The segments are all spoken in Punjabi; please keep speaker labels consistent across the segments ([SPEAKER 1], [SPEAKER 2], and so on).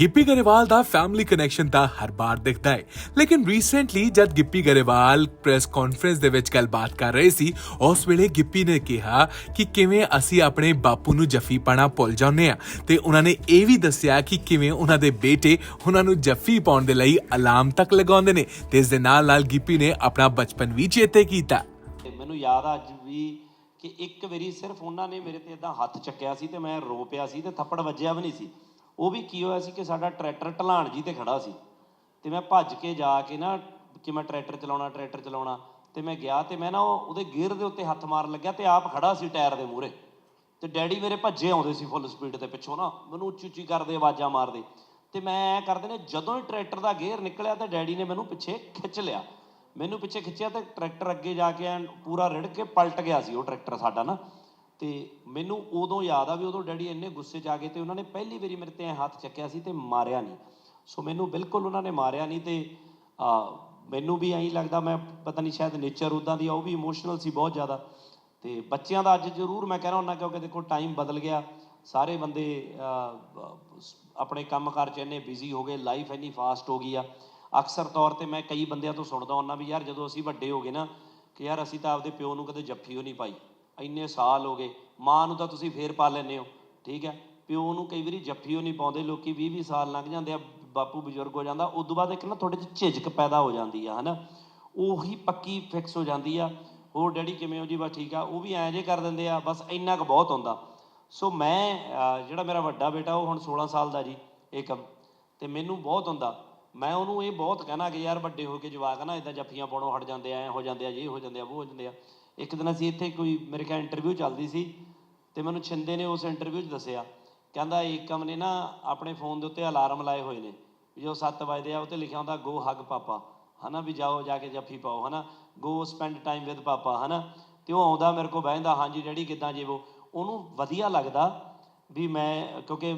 [SPEAKER 1] ਗਿੱਪੀ ਗਰੇਵਾਲ ਦਾ ਫੈਮਿਲੀ ਕਨੈਕਸ਼ਨ ਤਾਂ ਹਰ ਵਾਰ ਦਿਖਦਾ ਹੈ। ਲੇਕਿਨ ਰੀਸੈਂਟਲੀ ਜਦ ਗਿੱਪੀ ਗਰੇਵਾਲ ਪ੍ਰੈਸ ਕਾਨਫਰੰਸ ਦੇ ਵਿੱਚ ਗੱਲਬਾਤ ਕਰ ਰਹੇ ਸੀ, ਉਸ ਵੇਲੇ ਗਿੱਪੀ ਨੇ ਕਿਹਾ ਕਿ ਕਿਵੇਂ ਅਸੀਂ ਆਪਣੇ ਬਾਪੂ ਨੂੰ ਜੱਫੀ ਪਾਣਾ ਭੁੱਲ ਜਾਂਦੇ ਆ ਤੇ ਉਹਨਾਂ ਨੇ ਇਹ ਵੀ ਦੱਸਿਆ ਕਿ ਕਿਵੇਂ ਉਹਨਾਂ ਦੇ ਬੇਟੇ ਉਹਨਾਂ ਨੂੰ ਜੱਫੀ ਪਾਉਣ ਦੇ ਲਈ ਅਲਾਰਮ ਤੱਕ ਲਗਾਉਂਦੇ ਨੇ ਤੇ ਇਸ ਦੇ ਨਾਲ ਨਾਲ ਗਿੱਪੀ ਨੇ ਆਪਣਾ ਬਚਪਨ ਵੀ ਚੇਤੇ ਕੀਤਾ।
[SPEAKER 2] ਤੇ ਮੈਨੂੰ ਯਾਦ ਆ ਅੱਜ ਵੀ ਕਿ ਇੱਕ ਵਾਰੀ ਸਿਰਫ ਉਹਨਾਂ ਨੇ ਮੇਰੇ ਤੇ ਇਦਾਂ ਹੱਥ ਚੱਕਿਆ ਸੀ ਤੇ ਮੈਂ ਰੋ ਪਿਆ ਸੀ ਤੇ ਥੱਪੜ ਵੱਜਿਆ ਵੀ ਨਹੀਂ ਸੀ। ਉਹ ਵੀ ਕੀ ਹੋਇਆ ਸੀ ਕਿ ਸਾਡਾ ਟਰੈਕਟਰ ਢਲਾਣ ਜੀ ਤੇ ਖੜਾ ਸੀ ਤੇ ਮੈਂ ਭੱਜ ਕੇ ਜਾ ਕੇ ਨਾ ਕਿ ਮੈਂ ਟਰੈਕਟਰ ਚਲਾਉਣਾ ਟਰੈਕਟਰ ਚਲਾਉਣਾ ਤੇ ਮੈਂ ਗਿਆ ਤੇ ਮੈਂ ਨਾ ਉਹ- ਉਹਦੇ ਗੇਅਰ ਦੇ ਉੱਤੇ ਹੱਥ ਮਾਰਨ ਲੱਗਿਆ ਤੇ ਆਪ ਖੜਾ ਸੀ ਟਾਇਰ ਦੇ ਮੂਹਰੇ ਤੇ ਡੈਡੀ ਮੇਰੇ ਭੱਜੇ ਆਉਂਦੇ ਸੀ ਫੁੱਲ ਸਪੀਡ ਤੇ ਪਿੱਛੋਂ ਨਾ, ਮੈਨੂੰ ਉੱਚੀ ਉੱਚੀ ਕਰਦੇ ਆਵਾਜ਼ਾਂ ਮਾਰਦੇ ਤੇ ਮੈਂ ਐ ਕਰਦੇ ਨੇ ਜਦੋਂ ਹੀ ਟਰੈਕਟਰ ਦਾ ਗੇਅਰ ਨਿਕਲਿਆ ਤੇ ਡੈਡੀ ਨੇ ਮੈਨੂੰ ਪਿੱਛੇ ਖਿੱਚ ਲਿਆ। ਮੈਨੂੰ ਪਿੱਛੇ ਖਿੱਚਿਆ ਤੇ ਟਰੈਕਟਰ ਅੱਗੇ ਜਾ ਕੇ ਐਨ ਪੂਰਾ ਰਿੜ ਕੇ ਪਲਟ ਗਿਆ ਸੀ ਉਹ ਟਰੈਕਟਰ ਸਾਡਾ ਨਾ। ਤੇ ਮੈਨੂੰ ਉਦੋਂ ਯਾਦ ਆ ਵੀ ਉਦੋਂ ਡੈਡੀ ਇੰਨੇ ਗੁੱਸੇ 'ਚ ਆ ਗਏ ਤੇ ਉਹਨਾਂ ਨੇ ਪਹਿਲੀ ਵਾਰੀ ਮੇਰੇ ਤੇ ਐਂ ਹੱਥ ਚੱਕਿਆ ਸੀ ਤੇ ਮਾਰਿਆ ਨਹੀਂ। ਸੋ ਮੈਨੂੰ ਬਿਲਕੁਲ ਉਹਨਾਂ ਨੇ ਮਾਰਿਆ ਨਹੀਂ ਤੇ ਮੈਨੂੰ ਵੀ ਐਂ ਲੱਗਦਾ ਮੈਂ ਪਤਾ ਨਹੀਂ ਸ਼ਾਇਦ ਨੇਚਰ ਉਦਾਂ ਦੀ ਆ ਉਹ ਵੀ ਇਮੋਸ਼ਨਲ ਸੀ ਬਹੁਤ ਜ਼ਿਆਦਾ। ਤੇ ਬੱਚਿਆਂ ਦਾ ਅੱਜ ਜ਼ਰੂਰ ਮੈਂ ਕਹਿਣਾ ਹੁੰਦਾ ਕਿਉਂਕਿ ਦੇਖੋ ਟਾਈਮ ਬਦਲ ਗਿਆ ਸਾਰੇ ਬੰਦੇ ਅਹ, ਆਪਣੇ ਕੰਮਕਾਰ 'ਚ ਇੰਨੇ ਬਿਜ਼ੀ ਹੋ ਗਏ ਲਾਈਫ ਇੰਨੀ ਫਾਸਟ ਹੋ ਗਈ ਆ। ਅਕਸਰ ਤੌਰ ਤੇ ਮੈਂ ਕਈ ਬੰਦਿਆਂ ਤੋਂ ਸੁਣਦਾ ਹੁੰਦਾ ਵੀ ਯਾਰ ਜਦੋਂ ਅਸੀਂ ਵੱਡੇ ਹੋ ਗਏ ਨਾ ਕਿ ਯਾਰ ਅਸੀਂ ਤਾਂ ਆਪਦੇ ਪਿਓ ਨੂੰ ਕਦੇ ਜੱਫੀ ਉਹ ਨਹੀਂ ਪਾਈ। ਇੰਨੇ ਸਾਲ ਹੋ ਗਏ, ਮਾਂ ਨੂੰ ਤਾਂ ਤੁਸੀਂ ਫੇਰ ਪਾ ਲੈਂਦੇ ਹੋ। ਠੀਕ ਹੈ, ਪਿਓ ਨੂੰ ਕਈ ਵਾਰੀ ਜੱਫੀਓ ਉਹ ਨਹੀਂ ਪਾਉਂਦੇ, ਲੋਕੀ 20 20 ਸਾਲ ਲੰਘ ਜਾਂਦੇ ਆ, ਬਾਪੂ ਬਜ਼ੁਰਗ ਹੋ ਜਾਂਦਾ ਉਸ ਤੋਂ ਬਾਅਦ ਇੱਕ ਨਾ ਥੋੜੀ ਜਿਹੀ ਝਿਜਕ ਪੈਦਾ ਹੋ ਜਾਂਦੀ ਆ, ਹਨਾ। ਉਹੀ ਪੱਕੀ ਫਿਕਸ ਹੋ ਜਾਂਦੀ ਆ। ਹੋਰ ਡੈਡੀ ਕਿਵੇਂ ਹੋ ਜੀ? ਬਸ ਠੀਕ ਆ, ਉਹ ਵੀ ਐਂ ਜੇ ਕਰ ਦਿੰਦੇ ਆ, ਬਸ ਇੰਨਾ ਕੁ ਬਹੁਤ ਹੁੰਦਾ। ਸੋ ਮੈਂ ਜਿਹੜਾ ਮੇਰਾ ਵੱਡਾ ਬੇਟਾ, ਉਹ ਹੁਣ 16 ਸਾਲ ਦਾ ਜੀ ਏਕਮ ਤੇ ਮੈਨੂੰ ਬਹੁਤ ਹੁੰਦਾ। ਮੈਂ ਉਹਨੂੰ ਇਹ ਬਹੁਤ ਕਹਿਣਾ ਕਿ ਯਾਰ ਵੱਡੇ ਹੋ ਕੇ ਜਵਾਕ ਨਾ ਇਦਾਂ ਜੱਫੀਆਂ ਪਾਉਣੋਂ ਹਟ ਜਾਂਦੇ ਆ, ਐ ਹੋ ਜਾਂਦੇ ਆ ਜੀ ਹੋ ਜਾਂਦੇ ਆ ਉਹ ਹੋ ਜਾਂਦੇ ਆ। ਇੱਕ ਦਿਨ ਅਸੀਂ ਇੱਥੇ ਕੋਈ ਮੇਰੇ ਖਿਆਲ ਇੰਟਰਵਿਊ ਚੱਲਦੀ ਸੀ ਤੇ ਮੈਨੂੰ ਛਿੰਦੇ ਨੇ ਉਸ ਇੰਟਰਵਿਊ 'ਚ ਦੱਸਿਆ। ਕਹਿੰਦਾ ਏਕਮ ਨੇ ਨਾ ਆਪਣੇ ਫੋਨ ਦੇ ਉੱਤੇ ਅਲਾਰਮ ਲਾਏ ਹੋਏ ਨੇ ਵੀ ਜੋ 7 ਵਜੇ ਆ, ਉਹ ਤੇ ਲਿਖਿਆ ਹੁੰਦਾ ਗੋ ਹੱਗ ਪਾਪਾ। ਹਨਾ ਵੀ ਜਾਓ, ਜਾ ਕੇ ਜੱਫੀ ਪਾਓ, ਹਨਾ? Go spend time with papa. ਹਨਾ? ਤੇ ਉਹ ਆਉਂਦਾ ਮੇਰੇ ਕੋਲ ਬਹਿੰਦਾ, ਹਾਂਜੀ, ਡੈਡੀ, ਕਿੱਦਾਂ ਜੀਵੋ ਉਹਨੂੰ ਵਧੀਆ ਲੱਗਦਾ ਵੀ ਮੈਂ, ਕਿਉਂਕਿ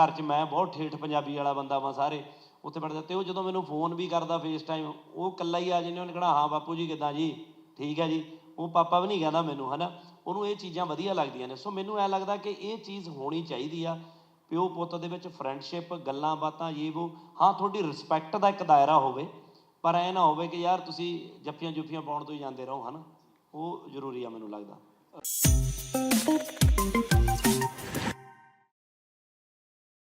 [SPEAKER 2] ਘਰ 'ਚ ਮੈਂ ਬਹੁਤ ਠੇਠ ਪੰਜਾਬੀ ਵਾਲਾ ਬੰਦਾ ਵਾਂ ਸਾਰੇ, ਉੱਥੇ ਬੈਠਦਾ। ਤੇ ਉਹ ਜਦੋਂ ਮੈਨੂੰ ਫੋਨ ਵੀ ਕਰਦਾ ਫੇਸ ਟਾਈਮ ਉਹ ਇਕੱਲਾ ਹੀ ਆ ਜਿੰਨੇ ਉਹਨੇ ਕਹਣਾ, ਹਾਂ, ਬਾਪੂ ਜੀ, ਕਿੱਦਾਂ ਜੀ? ਠੀਕ ਹੈ ਜੀ? ਉਹ ਪਾਪਾ ਵੀ ਨਹੀਂ ਕਹਿੰਦਾ ਮੈਨੂੰ, ਹਨਾ? ਉਹਨੂੰ ਇਹ ਚੀਜ਼ਾਂ ਵਧੀਆ ਲੱਗਦੀਆਂ ਨੇ। ਸੋ ਮੈਨੂੰ ਐ ਲੱਗਦਾ ਕਿ ਇਹ ਚੀਜ਼ ਹੋਣੀ ਚਾਹੀਦੀ ਆ। ਪਿਓ ਪੁੱਤ ਦੇ ਵਿੱਚ ਫਰੈਂਡਸ਼ਿਪ ਗੱਲਾਂ ਬਾਤਾਂ ਇਹ ਉਹ ਹਾਂ, ਤੁਹਾਡੀ ਰਿਸਪੈਕਟ ਦਾ ਇੱਕ ਦਾਇਰਾ ਹੋਵੇ। ਪਰ ਐ ਨਾ ਹੋਵੇ ਕਿ ਯਾਰ ਤੁਸੀਂ ਜੱਫੀਆਂ ਜੁੱਫੀਆਂ ਪਾਉਣ ਤੋਂ ਹੀ ਜਾਂਦੇ ਰਹੋ, ਹਨਾ? ਉਹ ਜ਼ਰੂਰੀ ਆ ਮੈਨੂੰ ਲੱਗਦਾ।